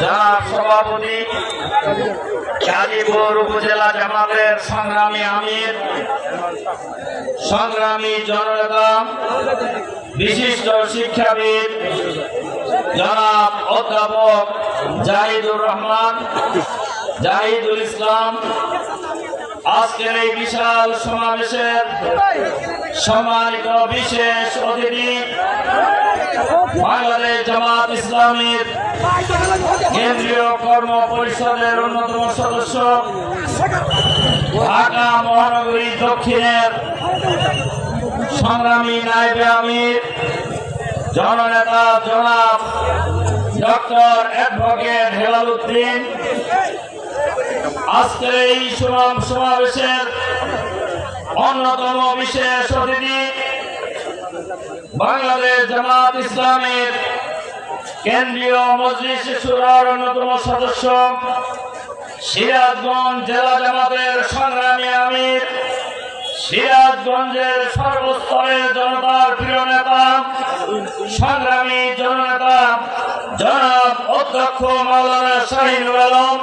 যারা সভাপতি কালীপুর উপজেলা জামাতের সংগ্রামী আমির, সংগ্রামী জননেতা, বিশিষ্ট শিক্ষাবিদ জনাব অধ্যাপক জাহিদুর রহমান, জাহিদুল ইসলাম আজকের এই বিশাল সমাবেশের সম্মানিত বিশেষ অতিথি বাংলাদেশ জামাত ইসলামীর কেন্দ্রীয় কর্ম পরিষদের অন্যতম সদস্য, ঢাকা মহানগরী দক্ষিণের সংগ্রামী নাইবে আমির, জননেতা জনাব ডক্টর অ্যাডভোকেট হেলাল উদ্দিন আজকের এই সুনাম সমাবেশের অন্যতম বিশেষ অতিথি বাংলাদেশ জামাত ইসলামের কেন্দ্রীয় মজলিস সুরার অন্যতম সদস্য, সিরাজগঞ্জ জেলা জামাতের সংগ্রামী আমির, সিরাজগঞ্জের সর্বস্তরের জনতার প্রিয় নেতা, সংগ্রামী জননেতা, জনাব অধ্যক্ষ মাওলানা শাহিনুর আলম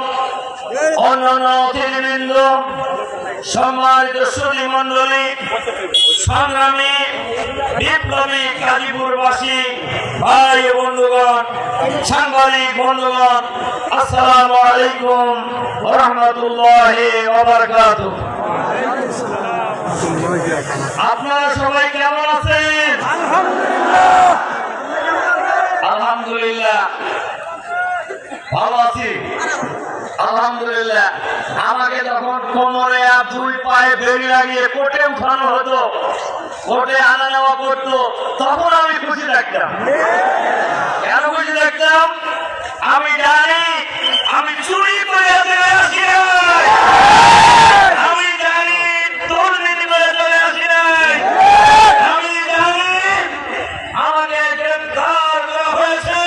অন্যান্য অতিথিবৃন্দ সম্মানিত সুদী মন্ডলী সংগ্রামী, বিপ্লবী কালীপুরবাসী ভাই বন্ধুগণ, সাংবাদিক বন্ধুগণ, আসসালামু আলাইকুম রহমতুল্লাহ আপনারা সবাই কেমন আছেন? আলহামদুলিল্লাহ। ভালো আছি। আলহামদুলিল্লাহ, আমাকে যখন কোমরে আর দুই পায়ে বেড়ি লাগিয়ে কোটে উঠানো হতো, কোটে আনা নেওয়া করতো, তখন আমি খুশি থাকতাম। কেন খুশি থাকতাম? আমি জানি, আমি চুরি করে আসি নাই। আমি জানি দুর্নীতি করে চলে আসি নাই। আমি জানি আমাকে গ্রেফতার করা হয়েছে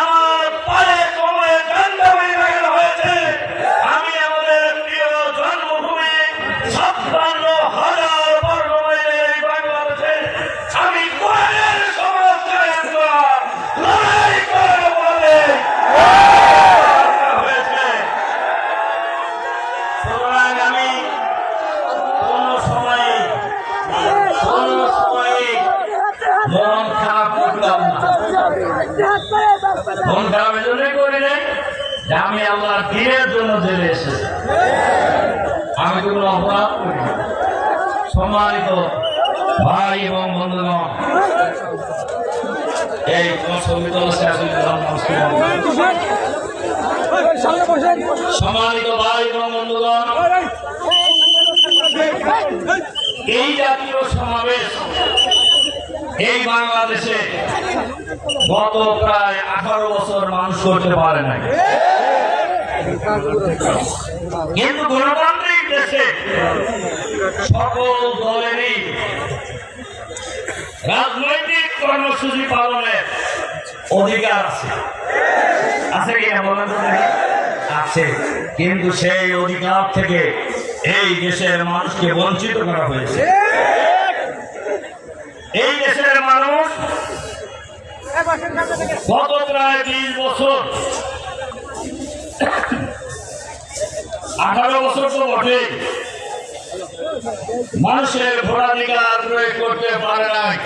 আমার পায়ে কোমরে দণ্ডাবলী লাগানো হয়েছে আমি আমাদের প্রিয় জন্মভূমি ছাপ্পান্ন হাজার বর্গ মাইলের এই বাংলাদেশে আমি কোরআনের সমাজ করে একবার লড়াই করে বলে হয়েছে সুতরাং আমি কোনো সময় কোনো সময় মন খারাপ করতাম না মন খারাপ এজন্যই করি আমি আল্লাহর দিনের জন্য জেলে এসেছি আমি কোনো অপরাধ করি। সম্মানিত ভাই এবং বন্ধুগণ, এই সম্মানিত ভাই এবং বন্ধুগণ, এই জাতীয় সমাবেশ এই বাংলাদেশে গত প্রায় আঠারো বছর মানুষ করতে পারে নাই। কিন্তু গণতান্ত্রিক দেশে সকল দলেরই রাজনৈতিক কর্মসূচি পালনের অধিকার আছে। আছে কি আছে। কিন্তু সেই অধিকার থেকে এই দেশের মানুষকে বঞ্চিত করা হয়েছে। এই দেশের মানুষ গত প্রায় বিশ বছর, আঠারো বছর তো বটে মানুষের ভোটাধিকার প্রয়োগ করতে পারে নাই।